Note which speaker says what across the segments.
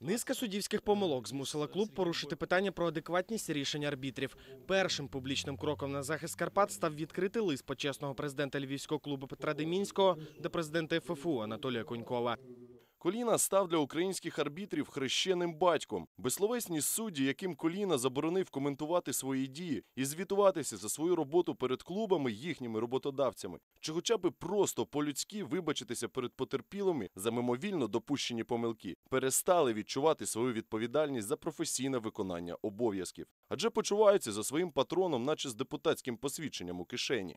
Speaker 1: Низка суддівських помилок змусила клуб порушити питання про адекватність рішень арбітрів. Першим публічним кроком на захист Карпат став відкритий лист почесного президента львівського клубу Петра Демінського до президента ФФУ Анатолія Конькова.
Speaker 2: Коліна став для українських арбітрів хрещеним батьком. Безсловесні судді, яким Коліна заборонив коментувати свої дії і звітуватися за свою роботу перед клубами їхніми роботодавцями, чи хоча б просто по-людськи вибачитися перед потерпілими за мимовільно допущені помилки, перестали відчувати свою відповідальність за професійне виконання обов'язків, адже почуваються за своїм патроном, наче з депутатським посвідченням у кишені.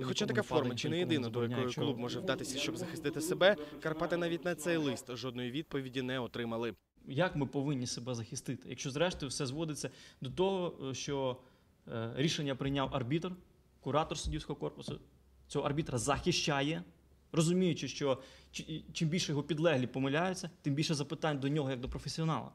Speaker 1: І хоча така форма чи не єдина, до якої клуб може вдатися, щоб захистити себе, Карпати навіть на цей лист жодної відповіді не отримали.
Speaker 3: Як ми повинні себе захистити? Якщо зрештою все зводиться до того, що е, рішення прийняв арбітр, куратор суддівського корпусу, цього арбітра захищає, розуміючи, що чи- чим більше його підлеглі помиляються, тим більше запитань до нього як до професіонала.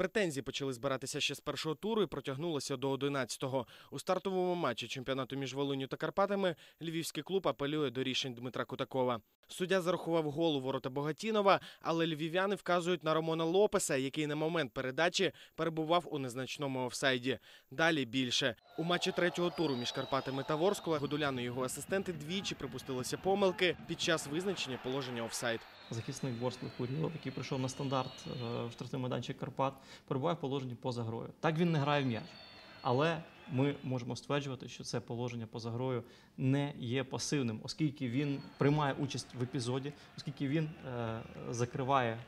Speaker 1: Претензії почали збиратися ще з першого туру і протягнулися до 11-го. У стартовому матчі чемпіонату між Волиню та Карпатами львівський клуб апелює до рішень Дмитра Кутакова. Суддя зарахував гол у ворота Богатінова, але львів'яни вказують на Ромона Лопеса, який на момент передачі перебував у незначному офсайді. Далі більше. У матчі третього туру між Карпатами та Ворскла Годулян і його асистенти двічі припустилися помилки під час визначення положення офсайд.
Speaker 3: Захисник Борслив Курілов, який прийшов на стандарт е, в штрафний майданчик Карпат, перебуває в положенні поза грою. Так він не грає в м'яч. Але ми можемо стверджувати, що це положення поза грою не є пасивним, оскільки він приймає участь в епізоді, оскільки він е, закриває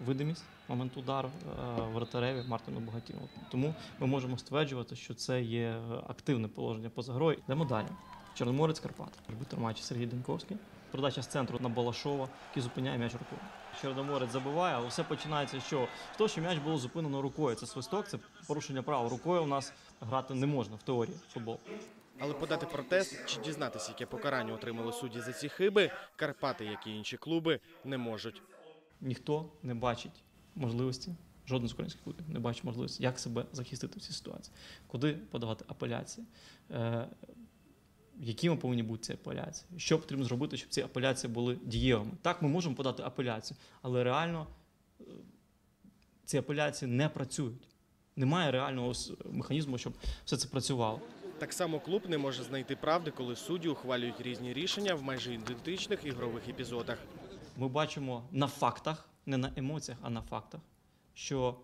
Speaker 3: видимість момент удару е, вратареві Мартину Богатінову. Тому ми можемо стверджувати, що це є активне положення поза грою. Йдемо далі. Чорноморець Карпат. Арбітр матчі Сергій Деньковський. Передача з центру на Балашова, який зупиняє м'яч рукою. Чорноморець забиває, але все починається з чого? З того, що м'яч було зупинено рукою. Це свисток, це порушення права. Рукою у нас грати не можна в теорії футбол.
Speaker 1: Але подати протест чи дізнатися, яке покарання отримали судді за ці хиби, Карпати, як і інші клуби, не можуть.
Speaker 3: Ніхто не бачить можливості, жоден з українських клубів не бачить можливості, як себе захистити в цій ситуації, куди подавати апеляції. Е, якими повинні бути ці апеляції? Що потрібно зробити, щоб ці апеляції були дієвими? Так, ми можемо подати апеляцію, але реально е, ці апеляції не працюють. Немає реального механізму, щоб все це працювало.
Speaker 1: Так само клуб не може знайти правди, коли судді ухвалюють різні рішення в майже ідентичних ігрових епізодах.
Speaker 3: Ми бачимо на фактах, не на емоціях, а на фактах, що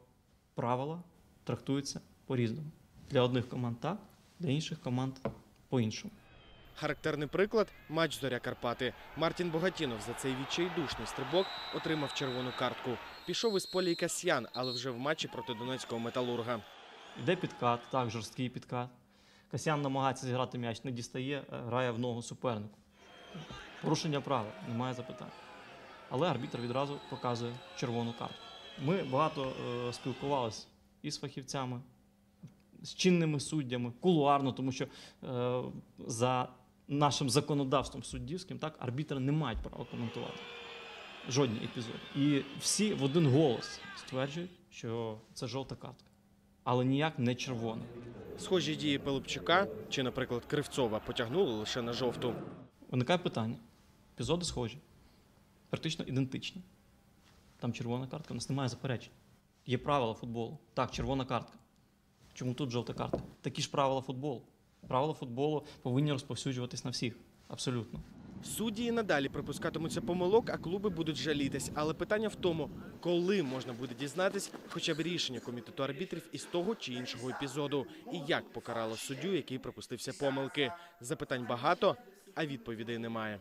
Speaker 3: правила трактуються по-різному. Для одних команд так, для інших команд по-іншому.
Speaker 1: Характерний приклад матч Зоря Карпати. Мартін Богатінов за цей відчайдушний стрибок отримав червону картку. Пішов із поля і Касьян, але вже в матчі проти донецького металурга.
Speaker 3: Йде підкат, так, жорсткий підкат. Касян намагається зіграти м'яч, не дістає, е, грає в ногу супернику. Порушення правил, немає запитань. Але арбітр відразу показує червону картку. Ми багато е, спілкувалися і з фахівцями, з чинними суддями, кулуарно, тому що е, за нашим законодавством суддівським так, арбітри не мають права коментувати жодні епізоди. І всі в один голос стверджують, що це жовта картка, але ніяк не червона.
Speaker 1: Схожі дії Пилипчука чи, наприклад, Кривцова потягнули лише на жовту.
Speaker 3: Виникає питання. Епізоди схожі, практично ідентичні. Там червона картка, у нас немає заперечень. Є правила футболу. Так, червона картка. Чому тут жовта картка? Такі ж правила футболу. Правила футболу повинні розповсюджуватись на всіх. Абсолютно.
Speaker 1: Судді і надалі припускатимуться помилок, а клуби будуть жалітись. Але питання в тому, коли можна буде дізнатись хоча б рішення комітету арбітрів із того чи іншого епізоду, і як покарало суддю, який припустився помилки. Запитань багато, а відповідей немає.